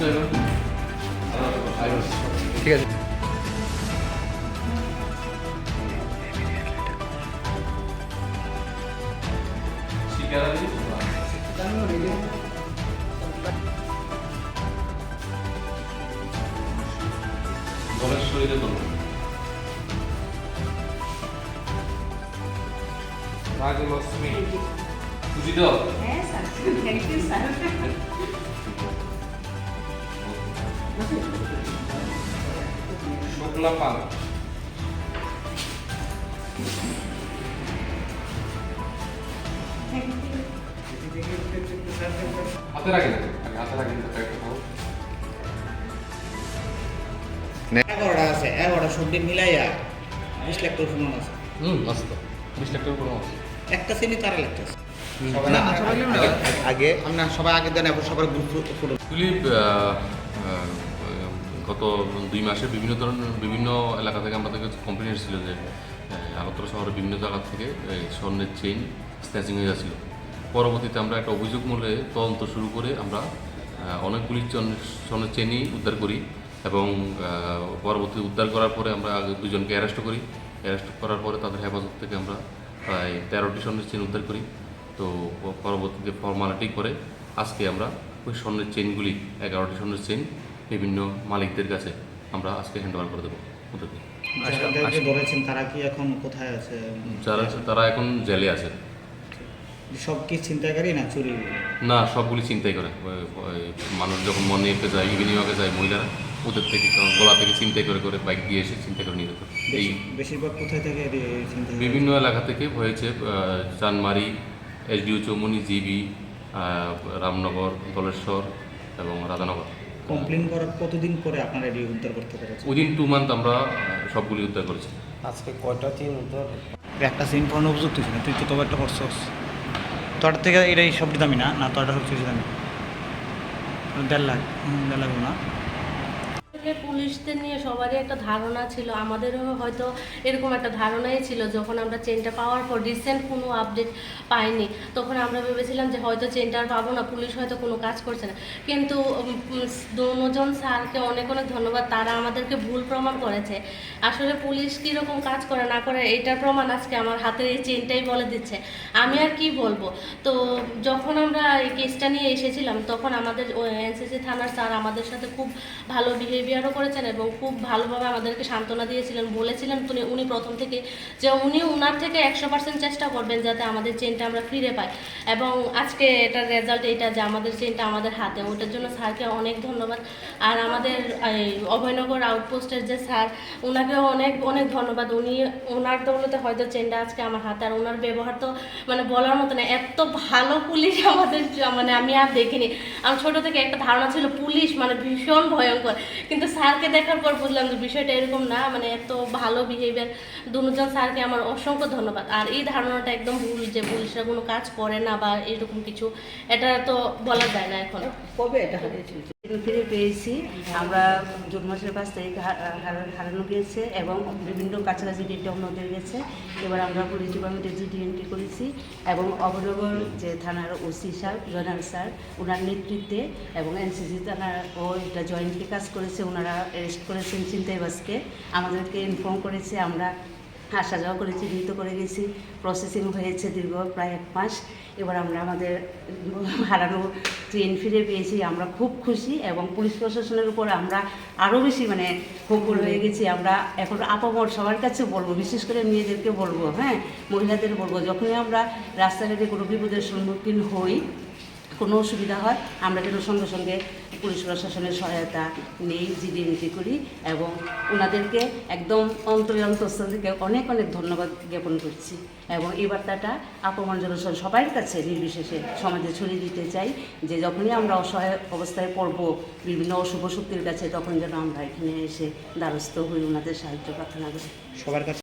ঠিক আছে গণেশ শরীরে করব রাজলক্ষ্মী খুশি তো হ্যাঁ sir thank you sir Shukla Pal. হাতে রাখেন হাতে রাখেন এগারোটা আছে এগারোটা সবজি মিলাইয়া বিশ লাখ টাকা আছে। হুম আস্তে বিশ লাখ কোনো আছে। একটা শ্রেণি তারা আগে আমরা সবাই আগে দেন এখন সবার গ্রুপ গত দুই মাসে বিভিন্ন ধরনের বিভিন্ন এলাকা থেকে আমাদের কাছে কমপ্লেন এসেছিল যে আগরতলা শহরের বিভিন্ন জায়গা থেকে স্বর্ণের চেইন স্ন্যাচিং হয়ে যাচ্ছিল। পরবর্তীতে আমরা একটা অভিযোগ মূলে তদন্ত শুরু করে আমরা অনেকগুলি চন- স্বর্ণের চেনই উদ্ধার করি এবং পরবর্তী উদ্ধার করার পরে আমরা দুজনকে অ্যারেস্ট করি। অ্যারেস্ট করার পরে তাদের হেফাজত থেকে আমরা প্রায় তেরোটি স্বর্ণের চেন উদ্ধার করি। তো পরবর্তীতে ফর্মালিটি করে আজকে আমরা ওই স্বর্ণের চেনগুলি এগারোটি স্বর্ণের চেন বিভিন্ন মালিকদের কাছে আমরা আজকে হ্যান্ড ওভার করে দেবো। ওদেরকে তারা কি এখন কোথায় আছে? যারা আছে তারা এখন জেলে আছে। সব কি চিন্তাকারী না চুরি? না সবগুলি চিন্তাই করে। মানুষ যখন মনে নিতে যায় ইভিনিং ওয়াকে যায় মহিলারা ওদের থেকে গোলা থেকে চিন্তাই করে করে বাইক দিয়ে এসে চিন্তা করে নিয়ে যেত। এই বেশিরভাগ কোথায় থেকে বিভিন্ন এলাকা থেকে হয়েছে চানমারি এসডিও চৌমনি জিবি রামনগর দলেশ্বর এবং রাধানগর। কমপ্লেন করার কতদিন পরে আপনারা এটি উদ্ধার করতে পেরেছেন? উইদিন টু মান্থ আমরা সবগুলি উদ্ধার করেছি। আজকে কয়টা চেন উদ্ধার? একটা সিন ফোন অভিযুক্ত ছিল তুই তো তবে একটা করছস। তোর থেকে এটাই সবটি দামি না? না তোরটা সবচেয়ে দামি। দেড় লাখ হুম, দেড় লাখ না পুলিশদের নিয়ে সবারই একটা ধারণা ছিল। আমাদেরও হয়তো এরকম একটা ধারণাই ছিল যখন আমরা চেনটা পাওয়ার পর রিসেন্ট কোনো আপডেট পাইনি। তখন আমরা ভেবেছিলাম যে হয়তো চেনটা আর পাবো না, পুলিশ হয়তো কোনো কাজ করছে না। কিন্তু দুজন স্যারকে অনেক অনেক ধন্যবাদ, তারা আমাদেরকে ভুল প্রমাণ করেছে। আসলে পুলিশ কীরকম কাজ করে না করে, এটার প্রমাণ আজকে আমার হাতের এই চেনটাই বলে দিচ্ছে। আমি আর কি বলব? তো যখন আমরা এই কেসটা নিয়ে এসেছিলাম, তখন আমাদের এনসিসি থানার স্যার আমাদের সাথে খুব ভালো বিহেভিয়ারও করেছেন এবং খুব ভালোভাবে আমাদেরকে সান্ত্বনা দিয়েছিলেন, বলেছিলেন উনি উনি প্রথম থেকে যে উনি উনার থেকে একশো পার্সেন্ট চেষ্টা করবেন যাতে আমাদের চেনটা আমরা ফিরে পাই। এবং আজকে এটার রেজাল্ট এটা যে আমাদের চেনটা আমাদের হাতে, ওটার জন্য স্যারকে অনেক ধন্যবাদ। আর আমাদের অভয়নগর আউটপোস্টের যে স্যার ওনাকেও অনেক অনেক ধন্যবাদ। উনি, ওনার দৌলতে হয়তো চেনটা আজকে আমার হাতে, আর ওনার ব্যবহার তো মানে বলার মতো না, এত ভালো পুলিশ আমাদের মানে আমি আর দেখিনি। আমার ছোট থেকে একটা ধারণা ছিল, পুলিশ মানে ভীষণ ভয়ঙ্কর। কিন্তু স্যারকে দেখার পর বুঝলাম যে বিষয়টা এরকম না মানে এত ভালো বিহেভিয়ার দুজন স্যারকে আমার অসংখ্য ধন্যবাদ। আর এই ধারণাটা একদম ভুল, যে পুলিশরা কোনো কাজ করে না বা এরকম কিছু, এটা তো বলা যায় না এখন। কবে এটা ফিরে পেয়েছি। আমরা জুন মাসের পাঁচ তারিখ হারানো গিয়েছে এবং বিভিন্ন কাছাকাছি ডেটটা উন্নতি গেছে। এবার আমরা পুলিশ ডিপার্টমেন্টে জিডি এন্ট্রি করেছি এবং অবনগর যে থানার ওসি স্যার, জয়নাল স্যার ওনার নেতৃত্বে এবং এনসিসি থানার ও এটা জয়েন্টলি কাজ করেছে ওনারা অ্যারেস্ট করেছেন চিন্তাইবাসকে আমাদেরকে ইনফর্ম করেছে, আমরা আসা যাওয়া করে চিহ্নিত করে গেছি। প্রসেসিং হয়েছে দীর্ঘ প্রায় এক মাস। এবার আমরা আমাদের হারানো ট্রেন ফিরে পেয়েছি। আমরা খুব খুশি এবং পুলিশ প্রশাসনের উপর আমরা আরও বেশি মানে ক্ষোভুল হয়ে গেছি। আমরা এখন আপামর সবার কাছে বলব, বিশেষ করে মেয়েদেরকে বলব হ্যাঁ? মহিলাদের বলব, যখনই আমরা রাস্তাঘাটে কোনো বিপদের সম্মুখীন হই কোনো অসুবিধা হয়, আমরা কিন্তু সঙ্গে সঙ্গে পুলিশ প্রশাসনের সহায়তা নেই, জিডি এন্ট্রি করি এবং ওনাদেরকে একদম অন্তরে অন্তঃস্থল থেকে অনেক অনেক ধন্যবাদ জ্ঞাপন করছি এবং এই বার্তাটা আপমান জনসন সবার কাছে নির্বিশেষে সমাজে ছড়িয়ে দিতে চাই যে যখনই আমরা অসহায় অবস্থায় পড়ব, বিভিন্ন অশুভ শক্তির কাছে, তখন যেন আমরা এখানে এসে দ্বারস্থ হই, ওনাদের সাহায্য প্রার্থনা করি। সবার কাছে